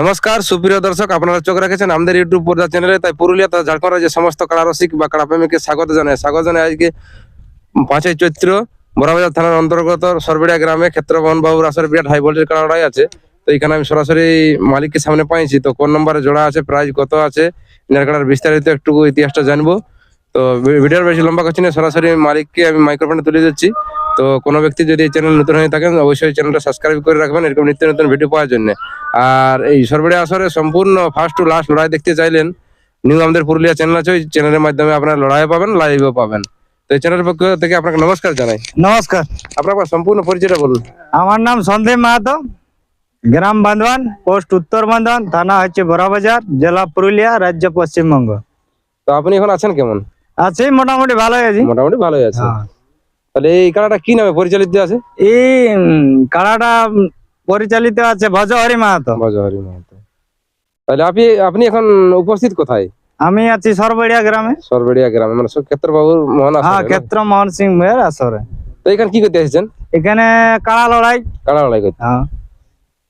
নমস্কার, সুপ্রিয় দর্শক, আপনারা চোখ রেখেছেন আমাদের ইউটিউব পর্দা চ্যানেলে তাই পুরুলিয়া তথা ঝাড়খণ্ড রাজ্যের সমস্ত কারারসিক বা কারাপ্রেমীকে স্বাগত জানাই। স্বাগত জানাই আজকে পাঁচই চৈত্র, বড়াবাজার থানার অন্তর্গত সরবেড়িয়া গ্রামে ক্ষেত্রবহন বাবুর আসরে বিরাট হাই ভোল্টেজ কারাড়াই আছে। তো এখানে আমি সরাসরি মালিককে সামনে পাইছি। তো কোন নম্বরে জোড়া আছে প্রাইস কত আছে, এনার কাটার বিস্তারিত একটু ইতিহাসটা জানব। তো ভিডিওর বেশি লম্বা করছি না, সরাসরি মালিককে আমি মাইক্রোফোনে তুলে দিচ্ছি। তো কোনো ব্যক্তি যদি এই চ্যানেল নতুন হয়ে থাকেন অবশ্যই চ্যানেলটা সাবস্ক্রাইব করে রাখবেন এরকম নিত্য নতুন ভিডিও পাওয়ার জন্য। আর এই সরবরাহ আসরে সম্পূর্ণ ফার্স্ট টু লাস্ট লড়াই দেখতে চাইলেন নিউ আমাদের পুরুলিয়া চ্যানেল আছে ওই চ্যানেলের মাধ্যমে আপনারা লড়াই পাবেন লাইভও পাবেন। তো এই চ্যানেলের পক্ষ থেকে আপনাকে নমস্কার জানাই। নমস্কার। আপনার সম্পূর্ণ পরিচয়টা বলুন। আমার নাম সন্দীপ মাহাতো গ্রাম বান্ধবান পোস্ট উত্তর বান্ধবান থানা হচ্ছে বড়াবাজার জেলা পুরুলিয়া রাজ্য পশ্চিমবঙ্গ। তো আপনি এখন আছেন কেমন? আছি মোটামুটি ভালোই আছি। মোটামুটি ভালোই আছে হ্যাঁ। তাহলে এই খেলাটা কি নামে পরিচালিত আছে? এই কাড়াটা পরিচালিত আছে ভজহরি মাহাতো। বাজাহারি মাহাতো। তাহলে আপনি আপনি এখন উপস্থিত কোথায়? আমি আছি সরবড়িয়া গ্রামে। সরবেড়িয়া গ্রামে মানে ক্ষেত্র বাবুর মোহন হ্যাঁ ক্ষেত্র মোহন সিং মেয়ের আসরে। তো এখানে কি করতে এসেছেন? এখানে কাড়া লড়াই। কাড়া লড়াই করতে। হ্যাঁ।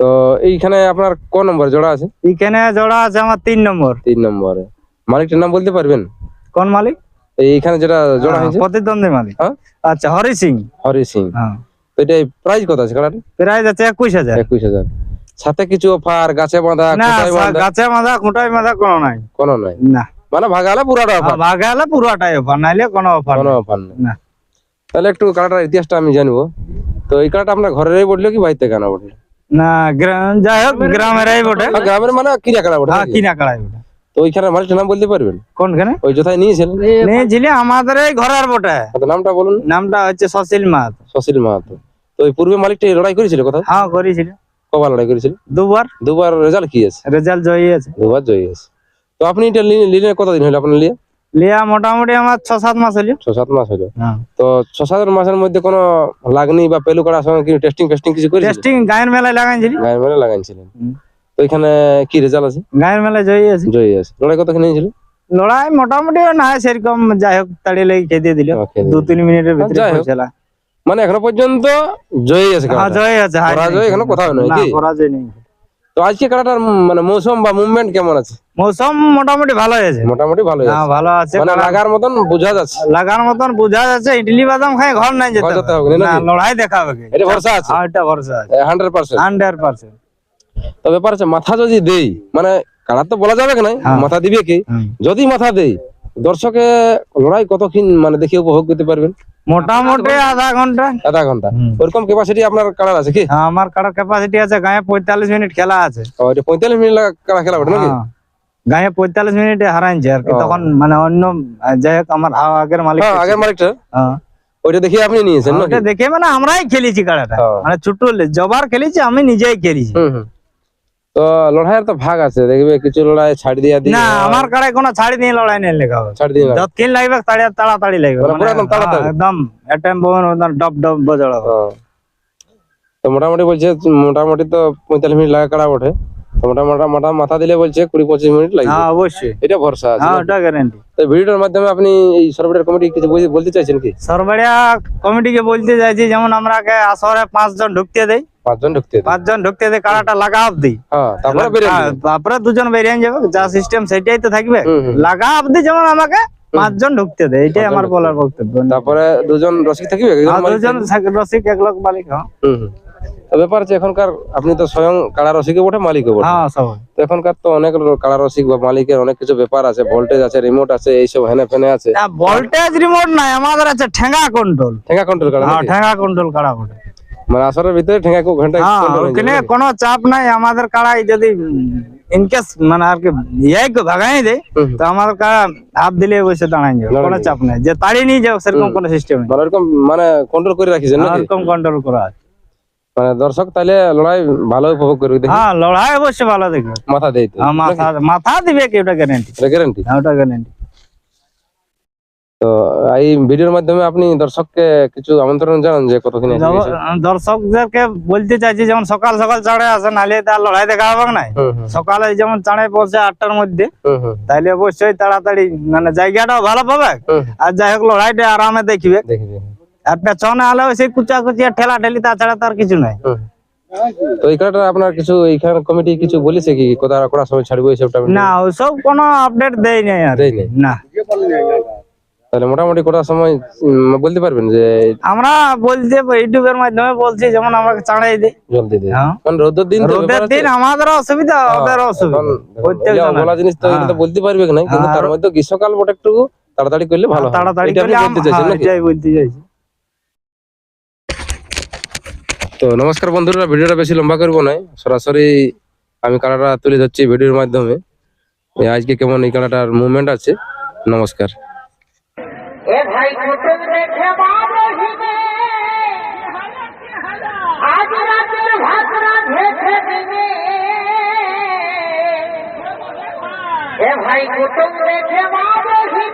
তো এইখানে আপনার ক নম্বর জোড়া আছে? এখানে জোড়া আছে আমার তিন নম্বর। তিন নম্বরে। মালিকটার নাম বলতে পারবেন? কোন মালিক? এইখানে যেটা জোড়া হ্যাঁ, হয়েছে? প্রতিদ্বন্দ্বী মালিক। হ্যাঁ? আচ্ছা হরি সিং। হরি সিং। হ্যাঁ। তো এটা প্রাইস কত আছে খেলাটা প্রাইস আছে একুশ হাজার। একুশ হাজার। সাথে কিছু অফার গাছে বাঁধা খোঁটায় গাছে বাঁধা খুঁটাই বাঁধা কোনো নাই। কোনো নাই। না। মানে ভাগালে পুরাটা অফার ভাগে হলে পুরোটাই অফার নাইলে কোনো অফার কোনো অফার নেই। না। তাহলে একটু কালাটার ইতিহাসটা আমি জানব। তো এই কালাটা আপনার ঘরেরই বলল কি বাড়িতে কেনা বলল? না গ্রাম যাই হোক গ্রামেরই বটে। গ্রামের মানে কিনা কালা বটে হ্যাঁ কিনা কাড়াই বটে। তো ওইখানে মালিকটার নাম বলতে পারবেন? কোনখানে? ওই যথায় নিয়েছিলেন নিয়েছিলি আমাদের এই ঘরের বটে। নামটা বলুন। নামটা হচ্ছে সশীল মাহাতো। সশীল মাহাতো। তো ওই পূর্বে মালিকটা লড়াই করেছিল কোথায় হ্যাঁ করেছিল। কবার লড়াই করেছিল? দুবার। দুবার রেজাল্ট কি আছে? রেজাল্ট জয়ী আছে। দুবার জয়ী আছে। তো আপনি এটা লিনে কতদিন হলো আপনার লিয়ে? লিয়া মোটামুটি আমার ছ সাত মাস হলো। ছ সাত মাস হলো। হ্যাঁ। তো ছ সাত মাসের মধ্যে কোনো লাগনি বা পেলু করার সঙ্গে টেস্টিং ফেস্টিং কিছু করেছিল? টেস্টিং গায়ের মেলায় লাগাইছিলি। গায়ে মেলে লাগাইছিলেন। তো এখানে কি রেজাল্ট আছে? গায়ের মেলায় জয়ী আছে জয়ী আছে লড়াই কত নিয়েছিল লড়াই মোটামুটি না সেরকম যাই হোক তাড়িয়ে লেগে খেতে দিল। দু তিন মিনিটের ভিতরে মানে এখনও পর্যন্ত জয়ী আছে হ্যাঁ। জয় আছে পরাজয় এখনও কোথাও নয়, না কি? পরাজয় নেই। তো আজকে খেলাটার মানে মৌসুম বা মুভমেন্ট কেমন আছে? মৌসুম মোটামুটি ভালো আছে মোটামুটি হ্যাঁ আছে ভালো আছে। মানে লাগার মতন বোঝা যাচ্ছে। লাগার মতন বোঝা যাচ্ছে। ইডলি বাদাম খাই ঘর নাই যেতে হবে। না, লড়াই দেখাবে? এটা ভরসা আছে? হ্যাঁ, এটা ভরসা আছে। হান্ড্রেড পার্সেন্ট হান্ড্রেড পার্সেন্ট তো ব্যাপার আছে মাথা যদি দেই মানে কারা তো বলা যাবে না হ্যাঁ। মাথা দিবে কি? যদি মাথা দেই দর্শকে লড়াই কতক্ষণ মানে দেখে উপভোগ করতে পারবেন? মোটামুটি আধা ঘণ্টা। আধা ঘণ্টা। ওরকম ক্যাপাসিটি আপনার কারার আছে কি? হ্যাঁ, আমার কাটার ক্যাপাসিটি আছে গায়ে পঁয়তাল্লিশ মিনিট খেলা আছে। পঁয়তাল্লিশ মিনিট খেলা ওঠে নাকি? হ্যাঁ। গায়ে পঁয়তাল্লিশ মিনিটে হারাইছে আর কি। তখন মানে অন্য যাই হোক আমার আগের মালিক আগের মালিকটা। ওইটা দেখে আপনি নিয়েছেন ওটা দেখে মানে আমরাই খেলেছি কাড়াটা। মানে ছোট জবার খেলেছি আমি নিজেই খেলেছি। তো লড়াইয়ের তো ভাগ আছে দেখবে কিছু লড়াই ছাড় দিয়া দিই না আমার কাড়াই কোনো ছাড়ি দিয়ে লড়াই নেই লেখা ছাড় দিয়ে। যতক্ষণ লাগবে তাড়িয়া তাড়াতাড়ি লাগবে মানে পুরো মানে, একদম তাড়াতাড়ি? হ্যাঁ, একদম এটাইম বোন একদম ডব ডব বজালো হ্যাঁ। তো মোটামুটি বলছে মোটামুটি তো পঁয়তাল্লিশ মিনিট লাগা কাড়া ওঠে তো মোটামুটি মোটা মাথা দিলে বলছে কুড়ি পঁচিশ মিনিট লাগবে। হ্যাঁ অবশ্যই। এটা ভরসা আছে হ্যাঁ ওটা গ্যারান্টি তো ভিডিওর মাধ্যমে আপনি এই কমিটি কিছু বলতে- চাইছেন কি? সরবরিয়া কমিটিকে বলতে চাইছি যেমন আমরা আসরে পাঁচজন ঢুকতে দেই। পাঁচজন ঢুকতে দেয়। পাঁচজন ঢুকতে কাড়াটা লাগা অব্দি হ্যাঁ তারপরে হ্যাঁ। তারপরে দুজন বেরিয়ে যাবে যা সিস্টেম সেটাই তো থাকবে। লাগা অব্দি যেমন আমাকে পাঁচজন ঢুকতে দেয় এটাই আমার বলার বক্তব্য। তারপরে দুজন রসিক থাকবে? দুজন রসিক এক লোক মালিক হ্যাঁ। ব্যাপার এখনকার আপনি তো স্বয়ং কাড়া রসিকে বটে মালিকও বটে। হ্যাঁ তো এখনকার তো অনেক কাড়া রসিক বা মালিকের অনেক কিছু ব্যাপার আছে ভোল্টেজ আছে রিমোট আছে এইসব হেনে ফেনে আছে। ভোল্টেজ রিমোট নাই আমাদের আছে ঠেঙ্গা কন্ট্রোল ঠেঙ্গা কন্ট্রোল কাড়া হ্যাঁ ঠেঙ্গা কন্ট্রোল কাড়া বটে। মানে আসরের ভিতরে ঠেঙ্গা ঘণ্টা হ্যাঁ ওখানে কোনো চাপ নাই আমাদের কাড়াই যদি ইনকেস মানে আর কি ইয়াই ভাগাই দেয়। তো আমাদের কাড়া হাত দিলে বসে দাঁড়াই যাবে দাঁড়ায় কোনো চাপ নাই। যে তাড়িয়ে নিয়ে যাও সেরকম কোনো সিস্টেম নেই। মানে কন্ট্রোল করে রাখিছেন নাকি? এরকম কন্ট্রোল করা আছে। মানে দর্শক তাহলে লড়াই ভালো উপভোগ করবে দেখি। হ্যাঁ লড়াই অবশ্যই ভালো দেখবে। মাথা দেই তো হ্যাঁ, মাথা মাথা দিবে কি ওটা গ্যারেন্টি গ্যারান্টি ওটা গ্যারেন্টি তো এই ভিডিওর মাধ্যমে আপনি দর্শককে কিছু আমন্ত্রণ জানান যে কতদিন। দর্শকদেরকে বলতে চাইছি যেমন সকাল সকাল চাড়ে আসে নাহলে তার লড়াই দেখা হবে না সকালে যেমন চাড়ে পৌঁছে আটটার মধ্যে হুম, অবশ্যই তাড়াতাড়ি মানে জায়গাটাও ভালো পাবে। আর যাই হোক লড়াইটা আরামে দেখবে। দেখি দেখি। আর পেছনে হলেও সেই কুচা কুচি আর ঠেলা ঠেলি তাছাড়া তার কিছু নাই। তো আপনার কিছু এইখানে কমিটি কিছু বলেছে কি কোথা করার সময় ছাড়বো এইসবটা না ওসব কোনো আপডেট দেয় নাই আর। দেয় নাই? না। তাহলে মোটামুটি কটার সময় বলতে পারবেন যে আমরা বলছি ইউটিউবের মাধ্যমে বলছি যেমন আমাকে চাড়াই দিই জল দিয়ে হ্যাঁ। কারণ রোদের দিন রোদের দিন আমাদের অসুবিধা ওদের অসুবিধা। প্রত্যেক বলা- জিনিস তো তো বলতে পারবে না কিন্তু তার মধ্যে গ্রীষ্মকাল বটে একটু তাড়াতাড়ি করলে ভালো তাড়াতাড়ি বলতে হ্যাঁ, বলতে চাইছি। তো নমস্কার বন্ধুরা, ভিডিওটা বেশি লম্বা করব না। সরাসরি আমি কালাটা তুলে ধরছি ভিডিওর মাধ্যমে। আজকে কেমন এই কালাটার মুভমেন্ট আছে? নমস্কার। ভাই কুটুম বাবহিনে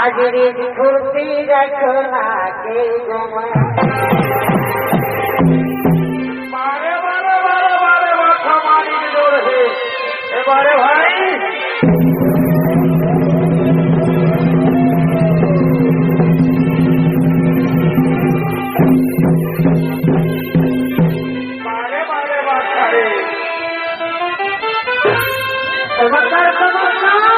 হাজরির কুর্তি রাখো না কে এবারে ভাই। চমৎকার চমৎকার